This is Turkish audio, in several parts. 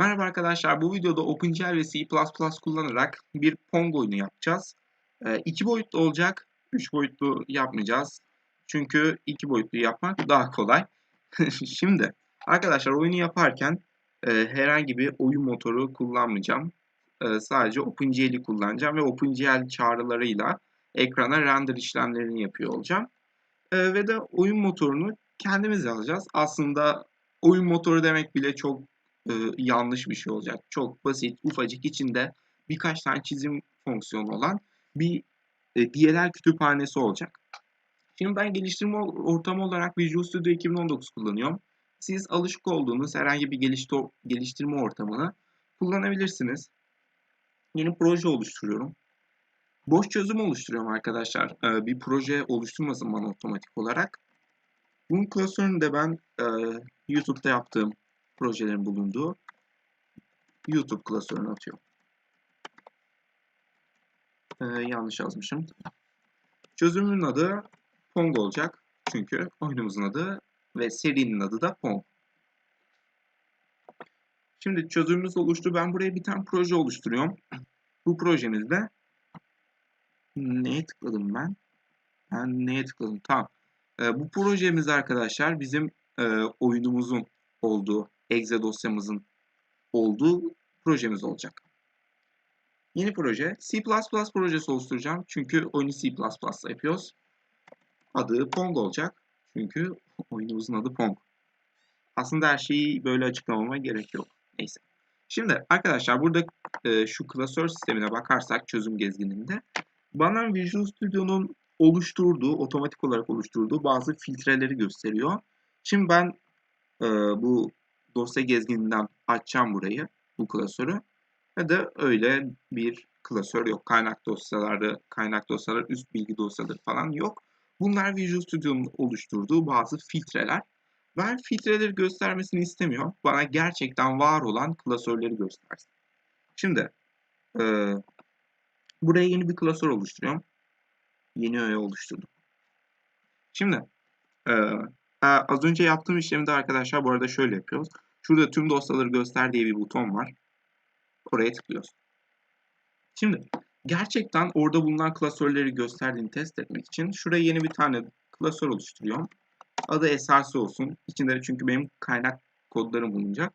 Merhaba arkadaşlar, bu videoda OpenGL ve C++ kullanarak bir Pong oyunu yapacağız. 2 boyutlu olacak, 3 boyutlu yapmayacağız. Çünkü 2 boyutlu yapmak daha kolay. Şimdi arkadaşlar oyunu yaparken e, herhangi bir oyun motoru kullanmayacağım. E, sadece OpenGL'i kullanacağım ve OpenGL çağrılarıyla ekrana render işlemlerini yapıyor olacağım. E, ve de oyun motorunu kendimiz yazacağız. Aslında oyun motoru demek bile çok e, yanlış bir şey olacak. Çok basit, ufacık içinde birkaç tane çizim fonksiyonu olan bir e, DLL kütüphanesi olacak. Şimdi ben geliştirme ortamı olarak Visual Studio 2019 kullanıyorum. Siz alışık olduğunuz herhangi bir geliştirme ortamını kullanabilirsiniz. Yeni proje oluşturuyorum. Boş çözüm oluşturuyorum arkadaşlar. Ee, bir proje oluşturmasın bana otomatik olarak. Bunun klasörünü de ben e, YouTube'da yaptığım projelerin bulunduğu YouTube klasörüne atıyorum. Ee, yanlış yazmışım. Çözümün adı Pong olacak. Çünkü oyunumuzun adı ve serinin adı da Pong. Şimdi çözümümüz oluştu. Ben buraya bir tane proje oluşturuyorum. Bu projemizde neye tıkladım ben? Ben neye tıkladım? Tamam. Ee, bu projemiz arkadaşlar bizim e, oyunumuzun olduğu exe dosyamızın olduğu projemiz olacak. Yeni proje C++ projesi oluşturacağım. Çünkü oyunu C++ yapıyoruz. Adı Pong olacak. Çünkü oyunumuzun adı Pong. Aslında her şeyi böyle açıklamama gerek yok. Neyse. Şimdi arkadaşlar burada e, şu klasör sistemine bakarsak çözüm gezgininde bana Visual Studio'nun oluşturduğu, otomatik olarak oluşturduğu bazı filtreleri gösteriyor. Şimdi ben e, bu dosya gezgininden açacağım burayı, bu klasörü. Ve de öyle bir klasör yok. Kaynak dosyaları, kaynak dosyaları, üst bilgi dosyaları falan yok. Bunlar Visual Studio'nun oluşturduğu bazı filtreler. Ben filtreleri göstermesini istemiyorum. Bana gerçekten var olan klasörleri göstersin. Şimdi e, buraya yeni bir klasör oluşturuyorum. Yeni öğe oluşturdum. Şimdi e, az önce yaptığım işlemde arkadaşlar bu arada şöyle yapıyoruz. Şurada tüm dosyaları göster diye bir buton var. Oraya tıklıyoruz. Şimdi gerçekten orada bulunan klasörleri gösterdiğini test etmek için şuraya yeni bir tane klasör oluşturuyorum. Adı src olsun. İçinde de çünkü benim kaynak kodlarım bulunacak.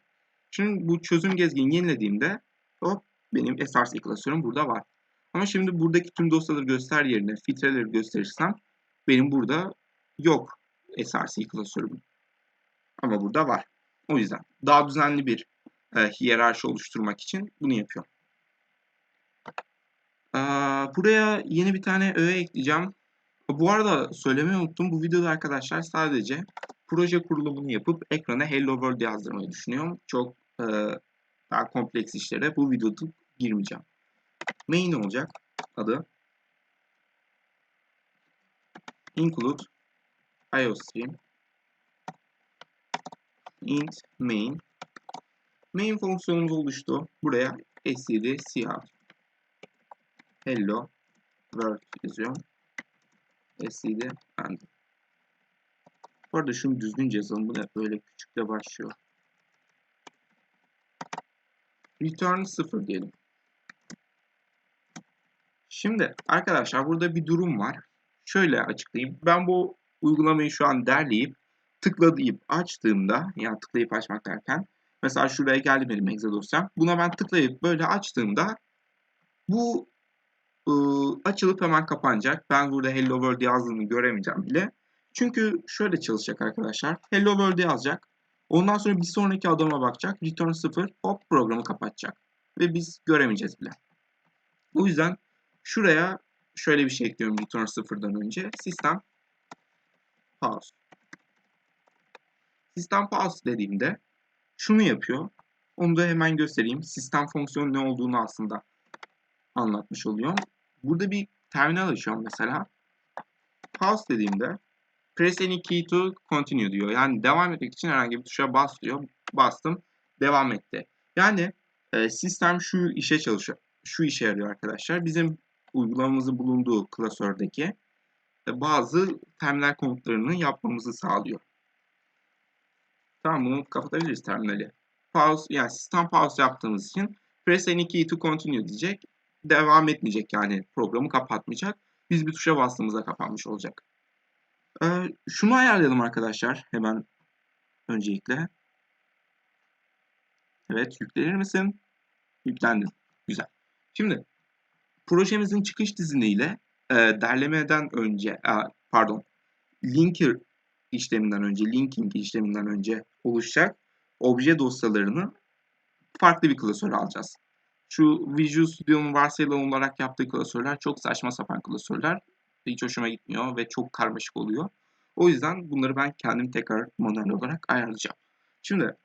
Şimdi bu çözüm gezgini yenilediğimde hop benim src klasörüm burada var. Ama şimdi buradaki tüm dosyaları göster yerine filtreleri gösterirsem benim burada yok src klasörüm. Ama burada var. O yüzden daha düzenli bir e, hiyerarşi oluşturmak için bunu yapıyorum. E, buraya yeni bir tane öğe ekleyeceğim. Bu arada söylemeyi unuttum. Bu videoda arkadaşlar sadece proje kurulumunu yapıp ekrana Hello World yazdırmayı düşünüyorum. Çok e, daha kompleks işlere bu videoda girmeyeceğim. Main olacak adı. Include IOStream int main main fonksiyonumuz oluştu. Buraya std cout hello world yazıyorum. std and bu arada şunu düzgünce yazalım. Bu da böyle küçükle başlıyor. Return 0 diyelim. Şimdi arkadaşlar burada bir durum var. Şöyle açıklayayım. Ben bu uygulamayı şu an derleyip tıklayıp açtığımda yani tıklayıp açmak derken mesela şuraya geldi benim exe dosyam. Buna ben tıklayıp böyle açtığımda bu ıı, açılıp hemen kapanacak. Ben burada Hello World yazdığını göremeyeceğim bile. Çünkü şöyle çalışacak arkadaşlar. Hello World yazacak. Ondan sonra bir sonraki adama bakacak. Return 0 hop programı kapatacak. Ve biz göremeyeceğiz bile. O yüzden şuraya şöyle bir şey ekliyorum return 0'dan önce. Sistem pause. Sistem pause dediğimde şunu yapıyor. Onu da hemen göstereyim. Sistem fonksiyonu ne olduğunu aslında anlatmış oluyor. Burada bir terminal açıyorum mesela. Pause dediğimde press any key to continue diyor. Yani devam etmek için herhangi bir tuşa bas diyor. Bastım. Devam etti. Yani e, sistem şu işe çalışıyor. Şu işe yarıyor arkadaşlar. Bizim uygulamamızın bulunduğu klasördeki bazı terminal komutlarını yapmamızı sağlıyor. Tamam bunu kapatabiliriz terminali. pause yani sistem pause yaptığımız için press any key to continue diyecek. Devam etmeyecek yani programı kapatmayacak. Biz bir tuşa bastığımızda kapanmış olacak. Ee, şunu ayarlayalım arkadaşlar hemen öncelikle. Evet yüklenir misin? Yüklendin. Güzel. Şimdi projemizin çıkış diziniyle e, derlemeden önce e, pardon linker işleminden önce linking işleminden önce oluşacak obje dosyalarını farklı bir klasöre alacağız. Şu Visual Studio'nun varsayılan olarak yaptığı klasörler çok saçma sapan klasörler. Hiç hoşuma gitmiyor ve çok karmaşık oluyor. O yüzden bunları ben kendim tekrar manuel olarak ayarlayacağım. Şimdi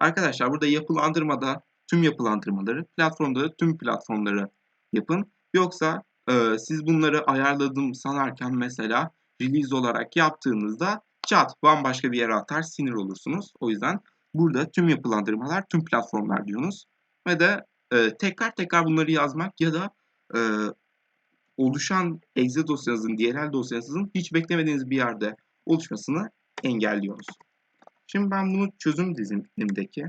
arkadaşlar burada yapılandırmada tüm yapılandırmaları, platformda da tüm platformları yapın. Yoksa e, siz bunları ayarladım sanarken mesela release olarak yaptığınızda chat bambaşka bir yere atar sinir olursunuz. O yüzden burada tüm yapılandırmalar, tüm platformlar diyorsunuz. Ve de e, tekrar tekrar bunları yazmak ya da e, oluşan exe dosyanızın, DLL dosyanızın hiç beklemediğiniz bir yerde oluşmasını engelliyoruz. Şimdi ben bunu çözüm dizilimdeki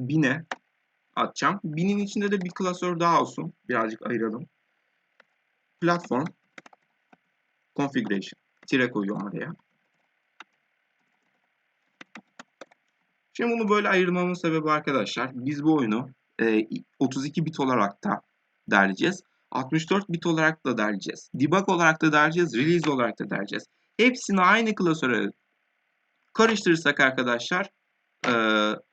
bine atacağım. Binin içinde de bir klasör daha olsun. Birazcık ayıralım. Platform configuration. Tire koyuyorum oraya. Şimdi bunu böyle ayırmamın sebebi arkadaşlar biz bu oyunu e, 32 bit olarak da derleyeceğiz. 64 bit olarak da derleyeceğiz. Debug olarak da derleyeceğiz. Release olarak da derleyeceğiz. Hepsini aynı klasöre karıştırırsak arkadaşlar e,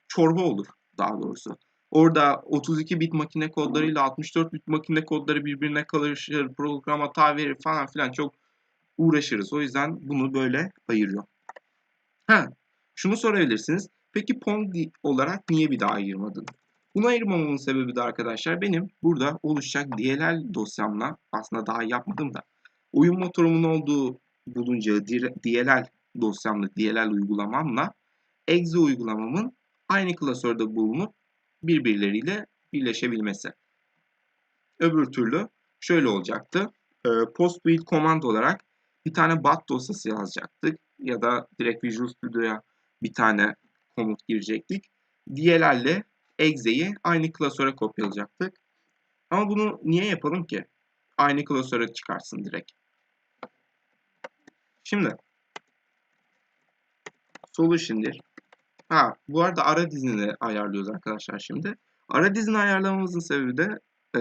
çorba olur daha doğrusu. Orada 32 bit makine kodlarıyla 64 bit makine kodları birbirine karışır, program hata verir falan filan çok uğraşırız. O yüzden bunu böyle ayırıyor. Ha, şunu sorabilirsiniz. Peki Pong olarak niye bir daha ayırmadın? Bunu ayırmamamın sebebi de arkadaşlar benim burada oluşacak DLL dosyamla aslında daha yapmadım da oyun motorumun olduğu bulunca DLL dosyamla DLL uygulamamla exe uygulamamın aynı klasörde bulunup birbirleriyle birleşebilmesi. Öbür türlü şöyle olacaktı. Post build command olarak bir tane bat dosyası yazacaktık ya da direkt Visual Studio'ya bir tane komut girecektik. DLL exe'yi aynı klasöre kopyalayacaktık. Ama bunu niye yapalım ki? Aynı klasöre çıkarsın direkt. Şimdi solution'dir. Ha, bu arada ara dizini ayarlıyoruz arkadaşlar şimdi. Ara dizini ayarlamamızın sebebi de e,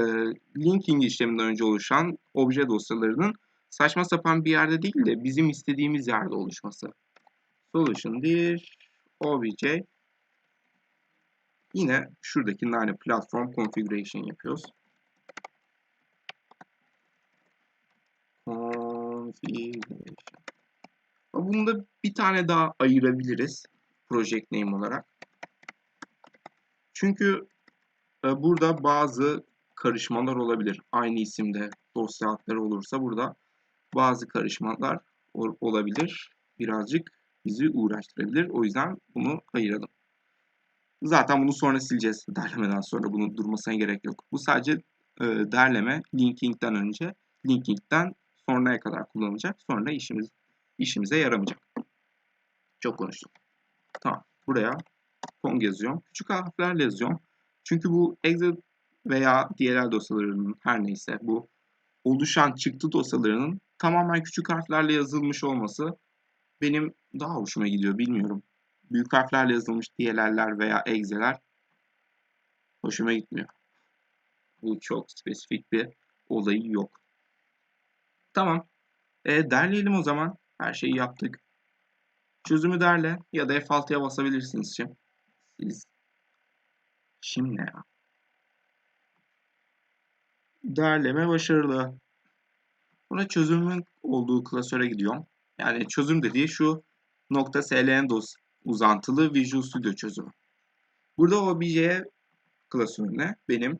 linking işleminden önce oluşan obje dosyalarının saçma sapan bir yerde değil de bizim istediğimiz yerde oluşması. Solution dir obj Yine şuradaki aynı platform configuration yapıyoruz. Configuration. Bunu da bir tane daha ayırabiliriz. Project name olarak. Çünkü e, burada bazı karışmalar olabilir. Aynı isimde dosya adları olursa burada bazı karışmalar olabilir. Birazcık bizi uğraştırabilir. O yüzden bunu ayıralım. Zaten bunu sonra sileceğiz. Derlemeden sonra bunu durmasına gerek yok. Bu sadece e, derleme linking'den önce, linking'den sonraya kadar kullanılacak. Sonra işimiz işimize yaramayacak. Çok konuştum. Tamam. Buraya Pong yazıyorum. Küçük harflerle yazıyorum. Çünkü bu Excel veya DLL dosyalarının her neyse bu oluşan çıktı dosyalarının tamamen küçük harflerle yazılmış olması benim daha hoşuma gidiyor. Bilmiyorum. Büyük harflerle yazılmış DLL'ler veya Excel'ler hoşuma gitmiyor. Bu çok spesifik bir olayı yok. Tamam. E, derleyelim o zaman. Her şeyi yaptık. Çözümü derle ya da F6'ya basabilirsiniz şimdi. Siz. Şimdi ya? Derleme başarılı. Buna çözümün olduğu klasöre gidiyorum. Yani çözüm dediği şu nokta .sln dos uzantılı Visual Studio çözümü. Burada obj klasörüne benim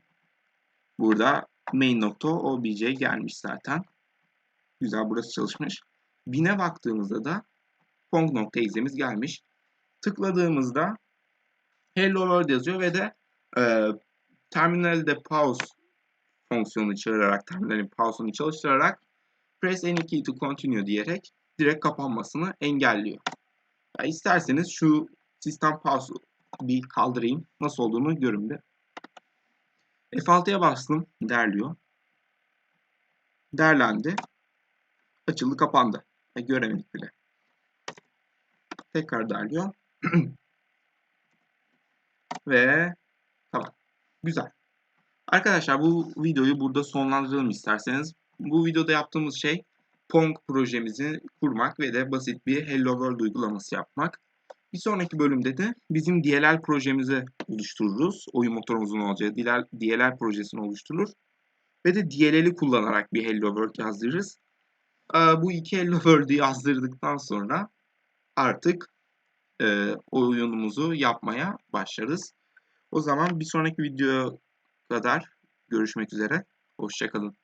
burada main nokta obj gelmiş zaten. Güzel burası çalışmış. Bin'e baktığımızda da Pong.exe'miz gelmiş. Tıkladığımızda Hello World yazıyor ve de e, terminalde pause fonksiyonunu çağırarak, terminalin pause'unu çalıştırarak press any key to continue diyerek direkt kapanmasını engelliyor. Ya isterseniz şu sistem pause bir kaldırayım. Nasıl olduğunu görün bir. F6'ya bastım. Derliyor. Derlendi. Açıldı kapandı. E, göremedik bile. Tekrar derliyor. Ve tamam. Güzel. Arkadaşlar bu videoyu burada sonlandıralım isterseniz. Bu videoda yaptığımız şey Pong projemizi kurmak ve de basit bir Hello World uygulaması yapmak. Bir sonraki bölümde de bizim DLL projemizi oluştururuz. Oyun motorumuzun olacağı DLL, DLL projesini oluşturur. Ve de DLL'i kullanarak bir Hello World yazdırırız. Bu iki Hello World'ü yazdırdıktan sonra artık e, oyunumuzu yapmaya başlarız. O zaman bir sonraki videoya kadar görüşmek üzere. Hoşçakalın.